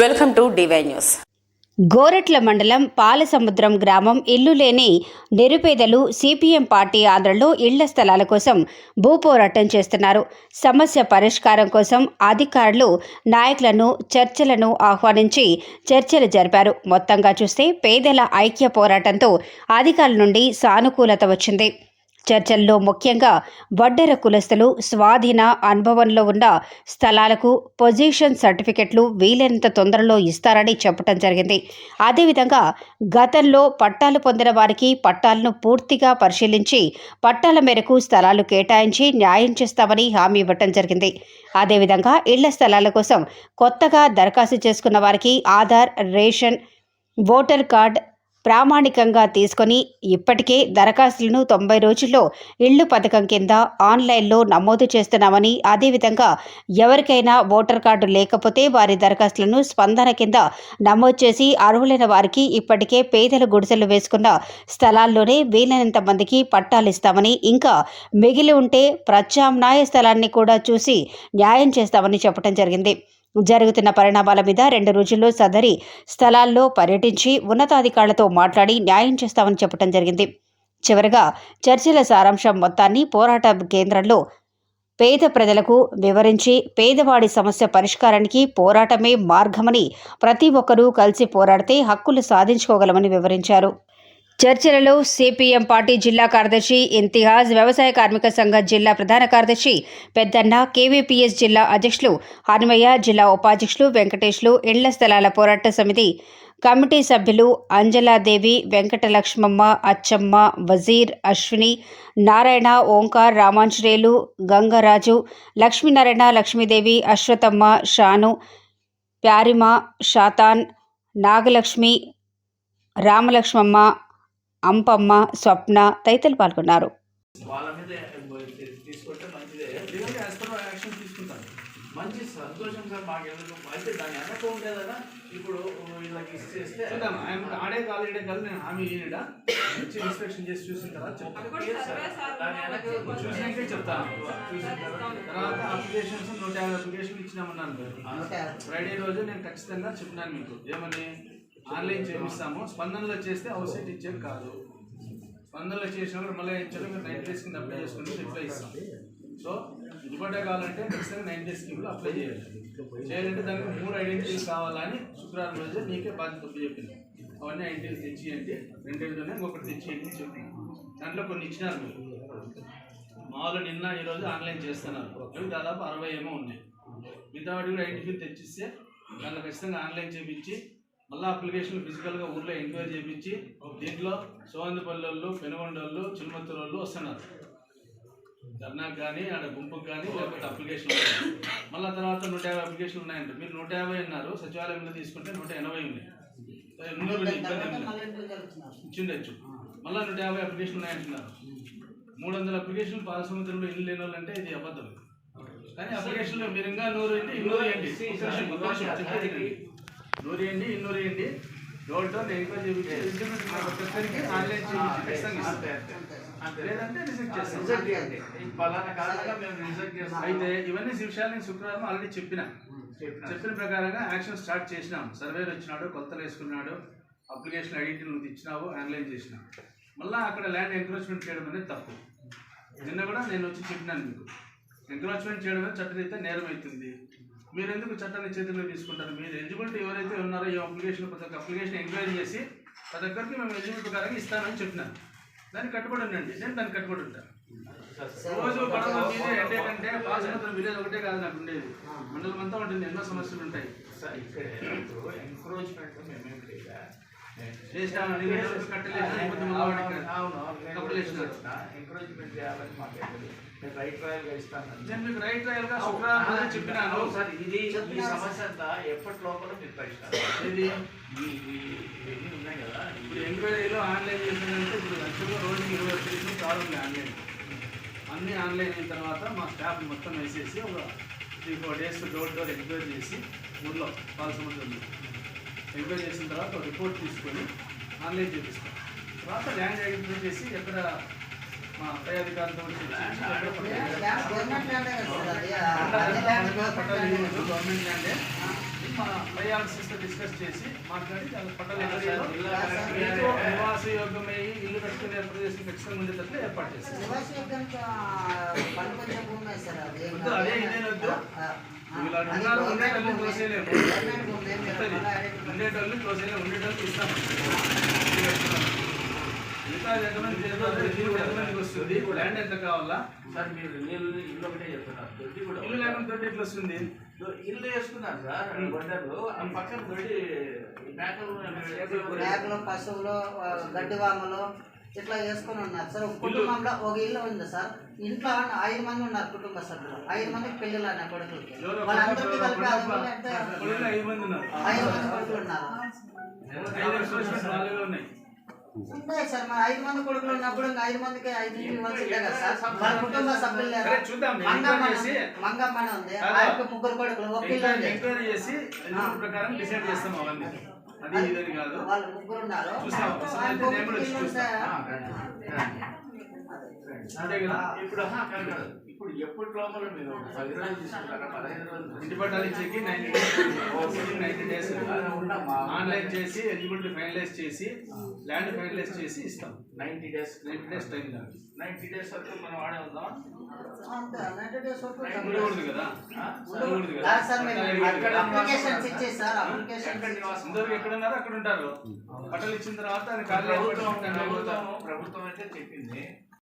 Welcome to DY news. Goretla మండలం పాలసముద్రం గ్రామం ఇల్లు లేని నిరుపేదలు సిపిఎం పార్టీ ఆంధ్రలో ఇళ్ళ స్థలాల కోసం భూపోరాటం చేస్తున్నారు. సమస్య పరిష్కారం కోసం అధికారులు నాయకులను చర్చలను ఆహ్వానించి చర్చలు జరిపారు. మొత్తంగా చూస్తే పేదల ఐక్య పోరాటంతో అధికారుల నుండి సానుకూలత వచ్చింది. చర్చల్లో ముఖ్యంగా వడ్డెర కులస్తులు స్వాధీన అనుభవంలో ఉన్న స్థలాలకు పొజిషన్ సర్టిఫికెట్లు వీలైనంత తొందరలో ఇస్తారని చెప్పడం జరిగింది. అదేవిధంగా గతంలో పట్టాలు పొందిన వారికి పట్టాలను పూర్తిగా పరిశీలించి పట్టాల మేరకు స్థలాలు కేటాయించి న్యాయం చేస్తామని హామీ ఇవ్వటం జరిగింది. అదేవిధంగా ఇళ్ళ స్థలాల కోసం కొత్తగా దరఖాస్తు చేసుకున్న వారికి ఆధార్ రేషన్ ఓటర్ కార్డ్ ప్రామాణికంగా తీసుకొని ఇప్పటికే దరఖాస్తులను తొంభై రోజుల్లో ఇళ్ళు పథకం కింద ఆన్లైన్లో నమోదు చేస్తున్నామని అదేవిధంగా ఎవరికైనా ఓటర్ కార్డు లేకపోతే వారి దరఖాస్తులను స్పందన కింద నమోదు చేసి అర్హులైన వారికి ఇప్పటికే పేదల గుడిసెలు వేసుకున్న స్థలాల్లోనే వీలైనంత మందికి పట్టాలు ఇస్తామని ఇంకా మిగిలి ఉంటే ప్రత్యామ్నాయ స్థలాన్ని కూడా చూసి న్యాయం చేస్తామని చెప్పడం జరిగింది. జరుగుతున్న పరిణామాల మీద రెండు రోజుల్లో సదరి స్థలాల్లో పర్యటించి ఉన్నతాధికారులతో మాట్లాడి న్యాయం చేస్తామని చెప్పడం జరిగింది. చివరగా చర్చల సారాంశం మొత్తాన్ని పోరాట కేంద్రంలో పేద ప్రజలకు వివరించి పేదవాడి సమస్య పరిష్కారానికి పోరాటమే మార్గమని ప్రతి ఒక్కరూ కలిసి పోరాడితే హక్కులు సాధించుకోగలమని వివరించారు. చర్చలలో సిపిఎం పార్టీ జిల్లా కార్యదర్శి ఇంతిహాజ్ వ్యవసాయ కార్మిక సంఘ జిల్లా ప్రధాన కార్యదర్శి పెద్దన్న కేవీపీఎస్ జిల్లా అధ్యక్షులు హనుమయ్య జిల్లా ఉపాధ్యక్షులు వెంకటేష్లు ఇళ్ళ స్థలాల పోరాట సమితి కమిటీ సభ్యులు అంజలాదేవి వెంకటలక్ష్మమ్మ అచ్చమ్మ వజీర్ అశ్విని నారాయణ ఓంకార్ రామాంజనేయులు గంగరాజు లక్ష్మీనారాయణ లక్ష్మీదేవి అశ్వతమ్మ షాను ప్యారిమ షాతాన్ నాగలక్ష్మి రామలక్ష్మమ్మ అంపమ్మ స్వప్న తదితరులు పాల్గొన్నారు. వాళ్ళ మీద తీసుకుంటే మంచిదే. లీగల్ యాజ్ పర్ యాక్షన్ తీసుకుంటాను మంచి సంతోషం సార్ మాకు ఎందుకు అయితే దాని వెనక ఇప్పుడు వీళ్ళకి ఇచ్చేస్తే చూద్దాం. ఆయన ఆడే కాలు ఈడే కాదు నేను హామీ ఇన్స్పెక్షన్ చేసి చూసిన తర్వాత చెప్తాను Yes, sir. దాని వెనక చూసినాకే చెప్తాను చూసిన తర్వాత తర్వాత అప్లికేషన్స్ నూట యాభై అప్లికేషన్లు ఇచ్చినామన్నాను ఫ్రైడే రోజు నేను ఖచ్చితంగా చెప్పినాను మీకు. ఏమని? ఆన్లైన్ చేపిస్తాము. స్పందనలో చేస్తే హౌస్ సెట్ ఇచ్చేది కాదు. స్పందనలో చేసినప్పుడు మళ్ళీ ఇచ్చారు మీరు నైన్ డేస్ కింద అప్లై చేసుకుని రిప్లై ఇస్తాం సో ఇదిపడ్డ కావాలంటే ఖచ్చితంగా నైన్ డేస్ స్కీమ్లో అప్లై చేయాలి. చేయాలంటే దానికి మూడు ఐడెంటిటీస్ కావాలని శుక్రవారం రోజు నీకే బాధ్యత చెప్పింది. అవన్నీ ఐడెంటిటీస్ తెచ్చియండి. రెండేళ్ళలోనే ఇంకొకటి తెచ్చియండి అని చెప్పింది దాంట్లో కొన్ని ఇచ్చినారు మీరు. మామూలు నిన్న ఈరోజు ఆన్లైన్ చేస్తున్నారు. అవి దాదాపు అరవై ఏమో ఉన్నాయి. మిగతా వాటి కూడా ఐడెంటిఫై తెచ్చిస్తే దాంట్లో ఖచ్చితంగా ఆన్లైన్ చేపించి మళ్ళీ అప్లికేషన్ ఫిజికల్గా ఊర్లో ఎంక్వైరీ చేపించి దీంట్లో సోవందిపల్లి వాళ్ళు పెనుగొండోళ్ళు చిరుమత్తూరు వాళ్ళు వస్తున్నారు. ధర్నాకు కానీ ఆడ గుంపుకు కానీ లేకపోతే అప్లికేషన్ మళ్ళీ తర్వాత నూట యాభై అప్లికేషన్లు ఉన్నాయంట. మీరు నూట యాభై అన్నారు సచివాలయంలో తీసుకుంటే నూట ఎనభై ఉన్నాయి. ఇచ్చిండొచ్చు. మళ్ళీ నూట యాభై అప్లికేషన్లు ఉన్నాయంటున్నారు. మూడు వందల అప్లికేషన్లు పాలసముద్రంలో ఇల్లు లేని వాళ్ళు అంటే ఇది అబద్ధం. కానీ అప్లికేషన్లో మీరు ఇంకా నూరు ఏంటి ఇన్నూరు ఏంటి ఒక్క నిమిషం, ఒక్క నిమిషం, చెప్పేది వినండి. నూరు ఏంటి ఇన్నూరు ఏంటి డోర్ ఇంటిమేట్ ఒక్కరికి ఆన్లైన్ ఇస్తాం. లేదంటే రిజెక్ట్ చేస్తాం. రిజెక్ట్ చేయండి. ఈ పలానా కారణంగా మేము రిజెక్ట్ చేస్తాం. అయితే ఇవన్నీ విషయాలు నేను శుక్రవారం ఆల్రెడీ చెప్పిన. చెప్పినా. ప్రకారంగా యాక్షన్ స్టార్ట్ చేసినాం. సర్వేర్ వచ్చినాడు కొత్తలు వేసుకున్నాడు అప్లికేషన్ ఐడెంటిటీ నువ్వు ఇచ్చినావు ఆన్లైన్ చేసినావు మళ్ళీ అక్కడ ల్యాండ్ ఎంక్రోచ్మెంట్ చేయడం అనేది తప్పు. నిన్న కూడా నేను వచ్చి చెప్పినాను మీకు. ఎంక్రోచ్మెంట్ చేయడం అనేది చట్టరీత్యా నేరం అవుతుంది మీరు ఎందుకు చట్టాన్ని చేతుల్లో తీసుకుంటారు? మీరు ఎలిజిబిలిటీ ఎవరైతే ఉన్నారో ఈ అప్లికేషన్ ప్రతి ఒక్క అప్లికేషన్ ఎంక్వైరీ చేసి ప్రతి ఒక్కరికి మేము ఎలిజిబిలిటీ ప్రకారం ఇస్తానని చెప్పినాను దానికి కట్టుబడి ఉండండి. నేను దానికి కట్టుబడి ఉంటాను రోజు గొడవ మీదే ఏంటంటే విలేజ్ ఒకటే కాదు నాకు ఉండేది. మండలం అంతా ఉంటుంది. ఎన్నో సమస్యలు ఉంటాయి. సార్ ఇక్కడ ఎంక్రోచ్మెంట్ మేమేం లేదా. అవును ఎంకరేజ్మెంట్ చేయాలని మాకు నేను రైట్ ట్రయల్గా ఇస్తాను నేను మీకు రైట్ ట్రయల్గా శుక్రవారం చెప్పినాను సార్ ఇది ఈ సమస్య అంతా ఎప్పటి లోపల మీరు పరిష్కారం ఇది ఇవన్నీ ఉన్నాయి కదా ఇప్పుడు ఎంక్వైరీలో ఆన్లైన్ చేసిందంటే ఇప్పుడు లక్షల్లో రోజుకి ఇరవై అప్లికేషన్ కావాలి ఆన్లైన్ అన్నీ ఆన్లైన్ అయిన తర్వాత మా స్టాఫ్ మొత్తం వేసేసి ఒక three four days door door enquiry చేసి ఊళ్ళో పాలసముద్రంలో ఎంక్వైరీ చేసిన తర్వాత రిపోర్ట్ తీసుకొని ఆన్లైన్ చేపిస్తాం తర్వాత ల్యాండ్ ఐడెంటిఫై చేసి ఎక్కడ మా పై అధికారులతో గవర్నమెంట్ ల్యాండే మా డిస్కస్ చేసి మాట్లాడి దాని నివాస యోగ్యమై ఇల్లు కట్టుకునే ప్రదేశం ఖచ్చితంగా ఉండేటట్లు ఏర్పాటు అది. ఉండేటోళ్ళు ఉండేటోళ్ళు క్లోజ్ అయినా ఉండేటోళ్ళు ఇస్తాం. ఎంతమంది ఎంతమందికి వస్తుంది ల్యాండ్ ఎంత కావాలా సార్ మీరు నీళ్ళు ఇల్లు ఒకటే చెప్తున్నారు దొడ్డి కూడా ఇల్లు లేకుండా తోటి ఎట్లా వస్తుంది ఇల్లు వేసుకున్నారు సార్ గొడ్డలు ఆ పక్కన దొడ్డి మేకలు మేకలు పశువులు ఆ, గడ్డి వామలు ఇట్లా వేసుకొని ఉన్నారు. సార్ ఒక కుటుంబంలో ఒక ఇల్లు ఉంది సార్. ఇంట్లో ఐదు మంది ఉన్నారు కుటుంబ సభ్యులు. ఐదు మందికి పెళ్ళిళ్ళు అన్న కొడుకులకి. వాళ్ళందరికీ కలిపి ఐదు మంది కొడుకులు ఐదు మంది ఉన్నారు. మంది కొడుకులు ఉన్నాయి సార్ మరి ఐదు మంది కొడుకులు ఉన్నప్పుడు ఐదు మందికి ఐదు ఇల్లు ఇవ్వాల్సిందే కదా సార్? వాళ్ళ కుటుంబ సభ్యులు లేరా? సరే, చూద్దాం. మంగమ్మ ఎంక్వైరీ చేసి- మంగమ్మ అని ఉంది? ఆయనకు ముగ్గురు కొడుకులు ఒక ఎంక్వైరీ చేసి ఎలిజిబుల్ ప్రకారం డిసైడ్ చేస్తాం అవన్నీ. అది. ఇదని కాదు. వాళ్ళు ముగ్గురు ఉన్నారు. చూస్తాం. ఇప్పుడు. ఇప్పుడు ఎప్పుడు లోపల మీరు రోజులు తీసుకుంటారా? పదహైదు రోజులు ఇంటి పట్టాలు ఇచ్చేకి ninety days ninety days online చేసి ఎలిజిబిలిటీ ఫైనలైజ్ చేసి ల్యాండ్ ఫైనలైజ్ చేసి ఇస్తాం. Ninety days ninety days time ninety days వరకు మనం వాడే ఉందాం అంతే, 90 days వరకు ఉండకూడదు కదా? ఉండకూడదు కదా? పట్టాలు అక్కడ ఉంటారు. పట్టాలు ఇచ్చిన తర్వాత. ప్రభుత్వం ప్రభుత్వం అయితే చెప్పింది.